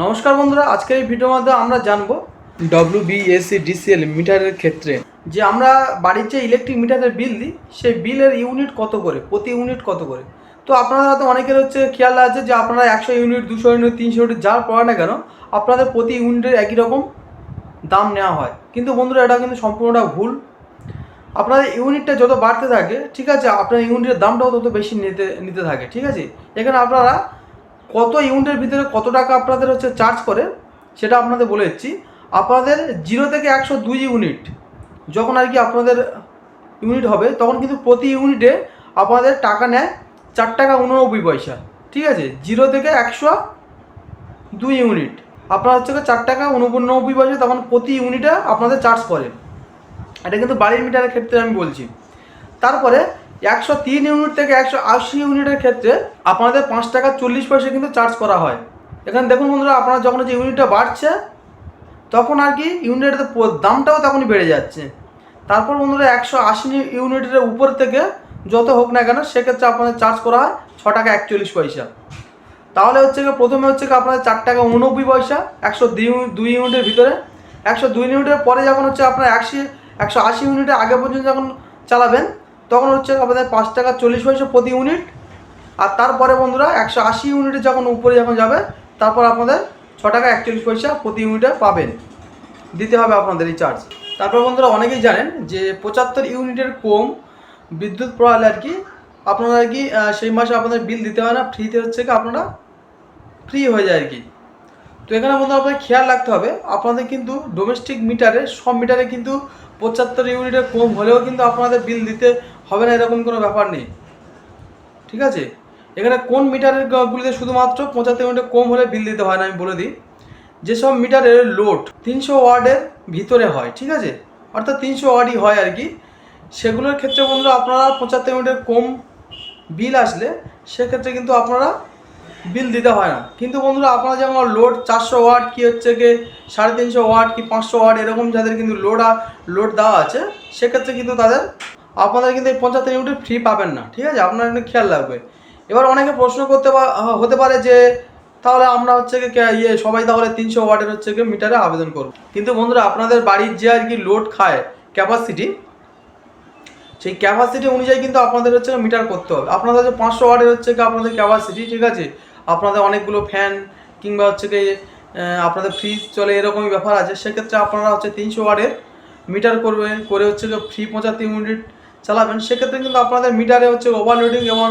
নমস্কার বন্ধুরা, আজকের এই ভিডিওর মাধ্যমে আমরা জানব ডব্লিউ বিএসসি ডিসিএল মিটারের ক্ষেত্রে। যে আমরা বাড়ির যে ইলেকট্রিক মিটারের বিল দিই, সেই বিলের ইউনিট কত করে? প্রতি ইউনিট কত করে? তো আপনারা হয়তো অনেকের হচ্ছে খেয়াল আছে যে আপনারা একশো ইউনিট দুশো ইউনিট তিনশো ইউনিট যার পড়ে না কেন, আপনাদের প্রতি ইউনিটের একই রকম দাম নেওয়া হয়। কিন্তু বন্ধুরা, এটা কিন্তু সম্পূর্ণটা ভুল। আপনাদের ইউনিটটা যত বাড়তে থাকে, ঠিক আছে আপনার ইউনিটের দামটাও তত বেশি নিতে নিতে থাকে, ঠিক আছে? এখানে আপনারা কত ইউনিটের ভিতরে কত টাকা আপনাদের হচ্ছে চার্জ করে, সেটা আপনাদের বলে দিচ্ছি। আপনাদের জিরো থেকে একশো দুই ইউনিট যখন আর কি আপনাদের ইউনিট হবে, তখন কিন্তু প্রতি ইউনিটে আপনাদের টাকা নেয় চার টাকা উননব্বই পয়সা। ঠিক আছে? জিরো থেকে একশো দুই ইউনিট আপনার হচ্ছে চার টাকা উননব্বই পয়সা তখন প্রতি ইউনিটে আপনাদের চার্জ করে। এটা কিন্তু বাড়ির মিটারের ক্ষেত্রে আমি বলছি। তারপরে একশো তিন ইউনিট থেকে একশো আশি ইউনিটের ক্ষেত্রে আপনাদের পাঁচ টাকা চল্লিশ পয়সা কিন্তু চার্জ করা হয়। এখানে দেখুন বন্ধুরা, আপনারা যখন যে ইউনিটটা বাড়ছে, তখন আর কি ইউনিটের দামটাও তখনই বেড়ে যাচ্ছে। তারপর বন্ধুরা, একশো আশি ইউনিটের উপর থেকে যত হোক না কেন, সেক্ষেত্রে আপনাদের চার্জ করা হয় ছ টাকা একচল্লিশ পয়সা। তাহলে হচ্ছে গিয়ে প্রথমে হচ্ছে গিয়ে আপনাদের চার টাকা উনব্বই পয়সা, একশো দুই ইউনিটের ভিতরে। একশো দুই ইউনিটের পরে যখন হচ্ছে আপনার একশো একশো আশি ইউনিটের আগে পর্যন্ত যখন চালাবেন তখন হচ্ছে আপনাদের পাঁচ টাকা চল্লিশ পয়সা প্রতি ইউনিট, আর তারপরে বন্ধুরা একশো আশি ইউনিটে যখন উপরে যখন যাবে, তারপর আপনাদের ছ টাকা একচল্লিশ পয়সা প্রতি ইউনিটে পাবেন। দিতে হবে আপনাদের এই চার্জ তারপর বন্ধুরা অনেকেই জানেন যে পঁচাত্তর ইউনিটের কম বিদ্যুৎ প্রণালী আর কি আপনারা আর কি সেই মাসে আপনাদের বিল দিতে হয় না ফ্রিতে হচ্ছে কি আপনারা ফ্রি হয়ে যায় আর কি। তো এখানে বন্ধু আপনাদের খেয়াল রাখতে হবে, আপনাদের কিন্তু ডোমেস্টিক মিটারে সব মিটারে কিন্তু পঁচাত্তর ইউনিটের কম হলেও কিন্তু আপনাদের বিল দিতে হবে না, এরকম কোনো ব্যাপার নেই। ঠিক আছে? এখানে কোন মিটারের গুলিতে শুধুমাত্র পঁচাত্তর ইউনিটের কম হলে বিল দিতে হয় না, আমি বলে দিই। যেসব মিটারের লোড তিনশো ওয়ার্ডের ভিতরে হয়, ঠিক আছে? অর্থাৎ তিনশো ওয়ার্ডই হয় আর কি। সেগুলোর ক্ষেত্রে বন্ধুরা আপনারা পঁচাত্তর ইউনিটের কম বিল আসলে সেক্ষেত্রে কিন্তু আপনারা বিল দিতে হয় না। কিন্তু বন্ধুরা আপনারা যেমন লোড চারশো ওয়াট কি হচ্ছে কি সাড়ে তিনশো ওয়াট কি পাঁচশো ওয়াট এরকম যাদের কিন্তু লোড লোড দেওয়া আছে, সেক্ষেত্রে কিন্তু তাদের আপনাদের কিন্তু এই পঞ্চাত্তর ইউনিট ফ্রি পাবেন না, ঠিক আছে? আপনার কিন্তু খেয়াল রাখবে। এবার অনেকে প্রশ্ন করতে হতে পারে যে, তাহলে আমরা হচ্ছে ইয়ে সবাই তাহলে তিনশো ওয়াটের হচ্ছে কি মিটারে আবেদন করব। কিন্তু বন্ধুরা, আপনাদের বাড়ির যে আর কি লোড খায় ক্যাপাসিটি সেই ক্যাপাসিটি অনুযায়ী কিন্তু আপনাদের হচ্ছে মিটার করতে হবে। আপনাদের যে পাঁচশো ওয়াটের হচ্ছে কি আপনাদের ক্যাপাসিটি ঠিক আছে? আপনাদের অনেকগুলো ফ্যান কিংবা হচ্ছে কি আপনাদের ফ্রিজ চলে, এরকমই ব্যাপার আছে। সেক্ষেত্রে আপনারা হচ্ছে তিনশো ওয়াটের মিটার করবে, করে হচ্ছে ফ্রি পঁচাত্তর ইউনিট চালাবেন, সেক্ষেত্রে কিন্তু আপনাদের মিটারে হচ্ছে ওভারলোডিং এবং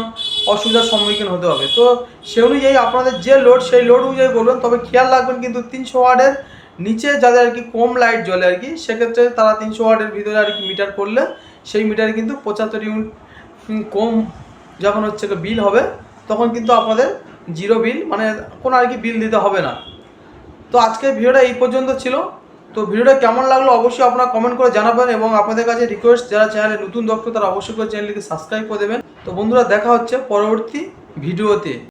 অসুবিধার সম্মুখীন হতে হবে। তো সে অনুযায়ী আপনাদের যে লোড সেই লোড অনুযায়ী বলবেন, তবে খেয়াল রাখবেন কিন্তু তিনশো ওয়ার্ডের নিচে যাদের আর কি কম লাইট জ্বলে আর কি, সেক্ষেত্রে তারা তিনশো ওয়ার্ডের ভিতরে আর কি মিটার করলে সেই মিটারে কিন্তু পঁচাত্তর ইউনিট কম যখন হচ্ছে বিল হবে, তখন কিন্তু আপনাদের জিরো বিল মানে কোনো আর কি বিল দিতে হবে না। তো আজকের ভিডিওটা এই পর্যন্ত ছিল। তো ভিডিওটা কেমন লাগল অবশ্যই আপনারা কমেন্ট করে জানাবেন এবং আপনাদের কাছে রিকোয়েস্ট যারা চ্যানেলে নতুন দক্ষ তারা অবশ্যই করে চ্যানেলটিকে সাবস্ক্রাইব করে দেবেন। তো বন্ধুরা, দেখা হচ্ছে পরবর্তী ভিডিওতে।